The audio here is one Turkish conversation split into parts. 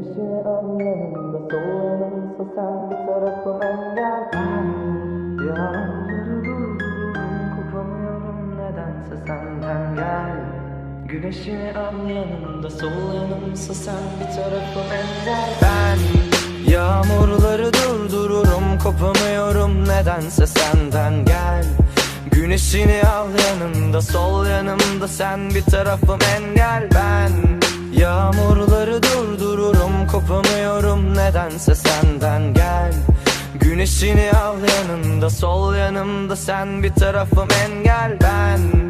Güneşi al yanımda sol yanımsa sen bir tarafım engel. Ben yağmurları durdururum kopamıyorum nedense senden gel. Güneşi al yanımda sol yanımsa sen bir tarafım engel. Ben yağmurları durdururum kopamıyorum nedense senden gel. Güneşini al yanımda sol yanımda sen bir tarafım engel. Ben nedense senden gel. Güneşini al yanımda sol yanımda sen bir tarafım engel. Ben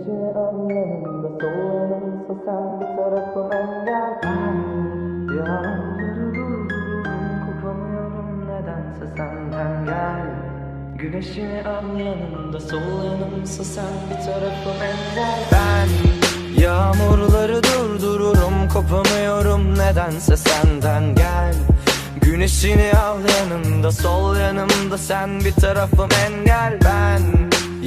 Güneşi yanımda sol yanımsa sen bir tarafım engel Ben yağmurları durdururum kopamıyorum nedense senden gel. Güneşi sol yanımsa sen bir tarafım engel Ben yağmurları durdururum kopamıyorum nedense senden gel. Güneşini al yanımda sol yanımda sen bir tarafım engel ben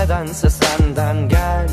nedense senden gel